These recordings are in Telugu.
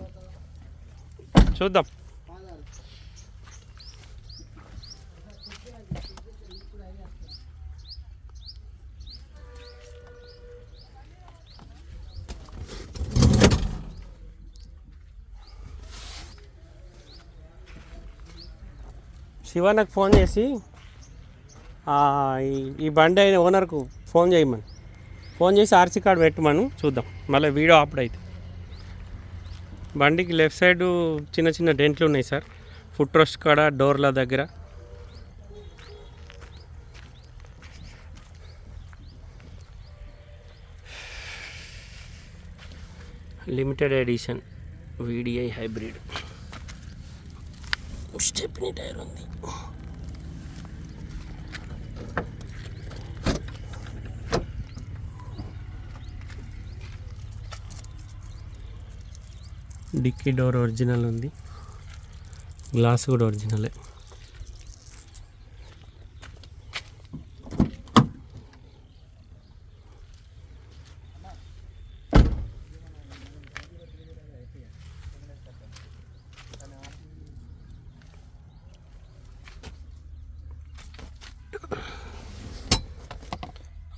అవుతుందో. చూద్దాం. శివన్నకు ఫోన్ చేసి ఈ బండి అయిన ఓనర్కు ఫోన్ చేయమని. ఫోన్ చేసి ఆర్సీ కార్డు పెట్టమను చూద్దాం. మళ్ళీ వీడియో ఆప్డ్ అయితే. బండికి లెఫ్ట్ సైడ్ చిన్న చిన్న డెంట్లు ఉన్నాయి సార్. ఫుట్ రోస్ట్ కాడ డోర్ల దగ్గర. Limited edition VDI hybrid stepney tyre ఉంది. డిక్కీ డోర్ ఒరిజినల్ ఉంది. గ్లాస్ కూడా ఒరిజినలే.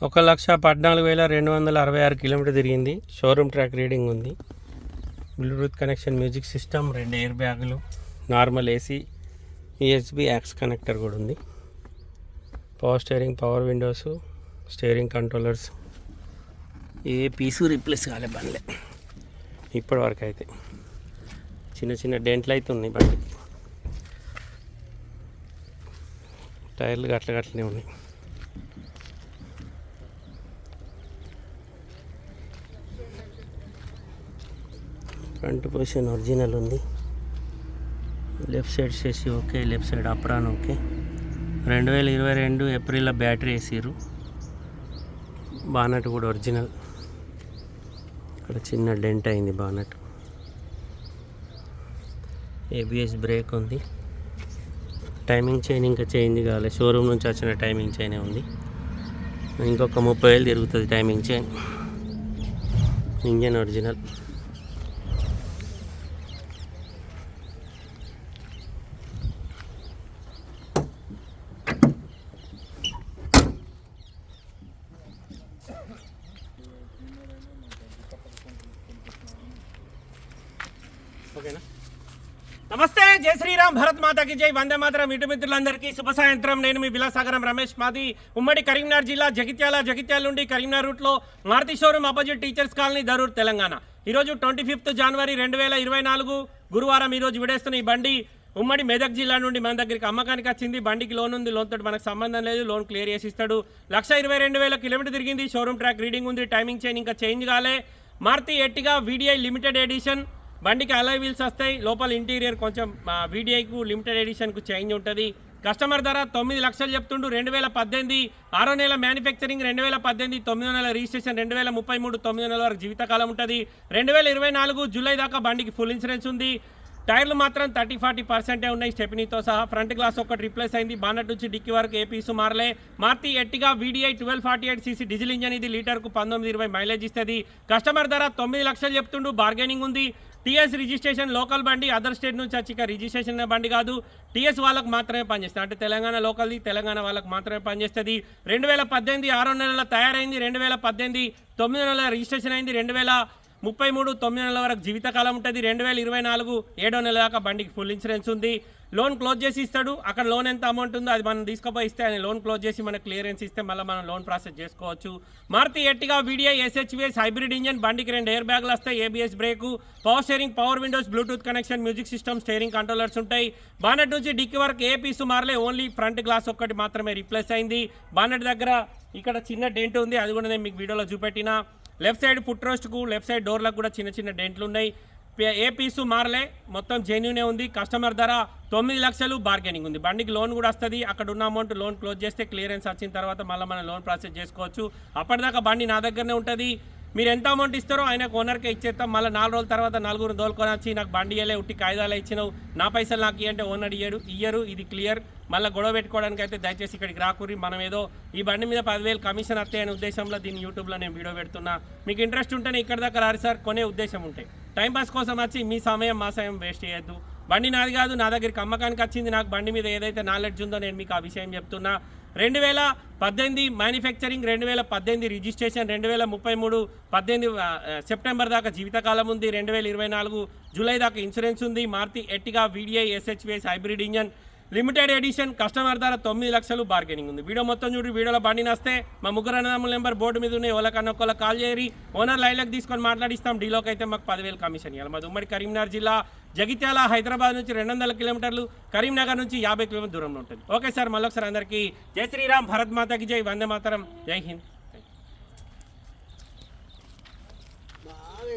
ఒక లక్ష పద్నాలుగు వేల రెండు వందల అరవై ఆరు కిలోమీటర్ తిరిగింది. షోరూమ్ ట్రాక్ రీడింగ్ ఉంది. బ్లూటూత్ కనెక్షన్ మ్యూజిక్ సిస్టమ్ రెండు ఎయిర్ బ్యాగులు normal AC USB aux connector కూడా ఉంది. Power steering power windows steering controllers ఏ పీసు రీప్లేస్ కాలే బండ్లే. ఇప్పటి వరకు అయితే చిన్న చిన్న డెంట్లు అయితే ఉన్నాయి బండి టైర్లు గట్ల గట్లనే ఉన్నాయి. ఫ్రంట్ పొజిషన్ ఒరిజినల్ ఉంది. లెఫ్ట్ సైడ్ చేసి okay left side apron okay. రెండు వేల ఇరవై రెండు ఏప్రిల్లో బ్యాటరీ వేసారు బానట్ కూడా ఒరిజినల్. ఇక్కడ చిన్న డెంట్ అయింది బానట్. ఏబిఎస్ బ్రేక్ ఉంది. టైమింగ్ చైన్ ఇంకా చేంజ్ కావాలి షోరూమ్ నుంచి వచ్చిన టైమింగ్ చైనే ఉంది. ఇంకొక ముప్పై వేలు తిరుగుతుంది టైమింగ్ చైన్. Engine original. ఓకేనా? నమస్తే జై శ్రీరామ్ భరత్ మాతాకి జై. వందే మాతరం ఇటు మిత్రులందరికీ శుభ సాయంత్రం. నేను మీ విలాసాగరం రమేష్ మాది. ఉమ్మడి కరీంనగర్ జిల్లా జగిత్యాల జగిత్యాల నుండి కరీంనగర్ రూట్లో Maruti showroom opposite teachers colony Darur Telangana. ఈరోజు ట్వంటీ ఫిఫ్త్ జనవరి రెండు వేల ఇరవై నాలుగు గురువారం ఈరోజు విడేస్తున్న ఈ బండి ఉమ్మడి మెదక్ జిల్లా నుండి మన దగ్గరికి అమ్మకానికి వచ్చింది. బండికి లోన్ ఉంది లోన్ తోటి మనకు సంబంధం లేదు లోన్ క్లియర్ చేసి ఇస్తాడు. లక్ష ఇరవై రెండు వేల కిలోమీటర్ తిరిగింది షోరూమ్ ట్రాక్ రీడింగ్ ఉంది టైమింగ్ చైన్ ఇంకా చేంజ్ కాలే. Maruti Ertiga VDI limited edition బండికి అలై వీల్స్ వస్తాయి. లోపల ఇంటీరియర్ కొంచెం వీడిఐకు లిమిటెడ్ ఎడిషన్కు చేంజ్ ఉంటుంది. కస్టమర్ ధర తొమ్మిది లక్షలు చెప్తుండు రెండు వేల పద్దెనిమిది. ఆరో నెల మ్యానుఫ్యాక్చరింగ్ రెండు వేల పద్దెనిమిది తొమ్మిదో నెల రిజిస్ట్రేషన్ రెండు వేల ముప్పై మూడు తొమ్మిదో నెల వరకు జీవితకాలం ఉంటుంది. రెండు వేల ఇరవై నాలుగు జూలై దాకా బండికి ఫుల్ ఇన్సూరెన్స్ ఉంది. టైర్లు మాత్రం థర్టీ ఫార్టీ పర్సెంటే ఉన్నాయి స్టెపినీతో సహా. ఫ్రంట్ గ్లాస్ ఒకటి రిప్లేస్ అయింది. బానట్ నుంచి డిక్కీ వరకు ఏ పీసు మారలే. Maruti Ertiga VDI twelve forty eight CC diesel engine ఇది లీటర్కు పంతొమ్మిది ఇరవై మైలేజ్ ఇస్తుంది. కస్టమర్ ధర తొమ్మిది లక్షలు చెప్తుండు. బార్గెనింగ్ ఉంది. టీఎస్ రిజిస్ట్రేషన్ లోకల్ బండి అదర్ స్టేట్ నుంచి వచ్చి ఇక రిజిస్ట్రేషన్ బండి కాదు. టీఎస్ వాళ్ళకు మాత్రమే పనిచేస్తుంది. అంటే తెలంగాణ లోకల్ది తెలంగాణ వాళ్ళకి మాత్రమే పనిచేస్తుంది. రెండు వేల పద్దెనిమిది ఆరో నెలల తయారైంది. రెండు వేల పద్దెనిమిది తొమ్మిది నెలల రిజిస్ట్రేషన్ అయింది. రెండు వేల ముప్పై మూడు తొమ్మిది నెలల వరకు జీవితకాలం ఉంటుంది. రెండు వేల ఇరవై నాలుగు ఏడో నెల దాకా బండికి ఫుల్ ఇన్సూరెన్స్ ఉంది. లోన్ క్లోజ్ చేసి ఇస్తాడు. అక్కడ లోన్ ఎంత అమౌంట్ ఉందో అది మనం తీసుకుపోయి ఇస్తే ఆయన లోన్ క్లోజ్ చేసి మనకు క్లియరెన్స్ ఇస్తే మళ్ళీ మనం లోన్ ప్రాసెస్ చేసుకోవచ్చు. Maruti Ertiga video SHVS hybrid engine బండికి రెండు ఎయిర్ బ్యాగ్లు వస్తాయి ABS brake power steering power windows Bluetooth connection music system steering controllers ఉంటాయి. బానెట్ నుంచి డిక్కి వరకు ఏ పీసు మారలే ఓన్లీ ఫ్రంట్ గ్లాస్ ఒక్కటి మాత్రమే రీప్లేస్ అయింది. బానెట్ దగ్గర ఇక్కడ చిన్న డెంట్ ఉంది అది కూడా నేను మీకు వీడియోలో చూపెట్టిన. లెఫ్ట్ సైడ్ ఫుట్ రోస్ట్కు లెఫ్ట్ సైడ్ డోర్లకు కూడా చిన్న చిన్న డెంట్లు ఉన్నాయి. ఏ పీసు మారలే మొత్తం జెన్యూనే ఉంది. కస్టమర్ ధర తొమ్మిది లక్షలు బార్గెనింగ్ ఉంది. బండికి లోన్ కూడా వస్తుంది. అక్కడ ఉన్న అమౌంట్ లోన్ క్లోజ్ చేస్తే క్లియరెన్స్ వచ్చిన తర్వాత మళ్ళీ మనం లోన్ ప్రాసెస్ చేసుకోవచ్చు. అప్పటిదాకా బండి నా దగ్గరనే ఉంటుంది. మీరు ఎంత అమౌంట్ ఇస్తారో ఆయనకు ఓనర్కే ఇచ్చేస్తాం. మళ్ళీ నాలుగు రోజుల తర్వాత నలుగురు దోలుకొని వచ్చి నాకు బండి ఇవ్వలే ఉట్టి కాగితాలు ఇచ్చినావు. నా పైసలు నాకు ఇవ్వంటే ఓనర్ ఇయ్యడు ఇయ్యరు ఇది క్లియర్ మళ్ళీ గొడవ పెట్టుకోవడానికి అయితే దయచేసి ఇక్కడికి రాకూరి మనం ఏదో ఈ బండి మీద పదివేలు కమిషన్ వస్తాయి అనే ఉద్దేశంలో దీన్ని యూట్యూబ్లో నేను వీడియో పెడుతున్నా. మీకు ఇంట్రెస్ట్ ఉంటేనే ఇక్కడ దాకా రారు సార్ కొనే ఉద్దేశం ఉంటాయి టైంపాస్ కోసం వచ్చి మీ సమయం మా సమయం వేస్ట్ చేయొద్దు. బండి నాది కాదు నా దగ్గరికి అమ్మకానికి వచ్చింది నాకు బండి మీద ఏదైతే నాలెడ్జ్ ఉందో నేను మీకు ఆ విషయం చెప్తున్నా. రెండు వేల పద్దెనిమిది మ్యానుఫ్యాక్చరింగ్ రెండు వేల పద్దెనిమిది రిజిస్ట్రేషన్ రెండు వేల ముప్పై మూడు పద్దెనిమిది సెప్టెంబర్ దాకా జీవితకాలం ఉంది. రెండు వేల ఇరవై నాలుగు జూలై దాకా ఇన్సూరెన్స్ ఉంది. Maruti Ertiga VDI SHVS hybrid engine limited edition customer ధర తొమ్మిది లక్షలు బార్గెనింగ్ ఉంది. వీడియో మొత్తం చూడు వీడియోలో బండి నస్తే. మా ముగ్గురు అన్నదమ్ముల నెంబర్ బోర్డు మీద ఉన్నాయి. ఎవరికన్నా ఒకళ్ళ కాల్ చేయరి ఓనర్ లైన్లకు తీసుకొని మాట్లాడిస్తాం. డీలోకి అయితే మాకు పదివేలు కమిషన్ ఇవ్వాలి మాది ఉమ్మడి కరీంనగర్ జిల్లా. జగిత్యాల హైదరాబాద్ నుంచి రెండు వందల కిలోమీటర్లు. కరీంనగర్ నుంచి యాభై కిలోమీటర్ దూరంలో ఉంటుంది. ఓకే సార్ మళ్ళొకసారి అందరికీ జై శ్రీరామ్. భరత్ మాతకి జై. వందే మాతరం. జై హింద్.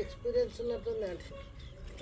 ఎక్స్పీరియన్స్ ఉన్నట్టుంది అంటే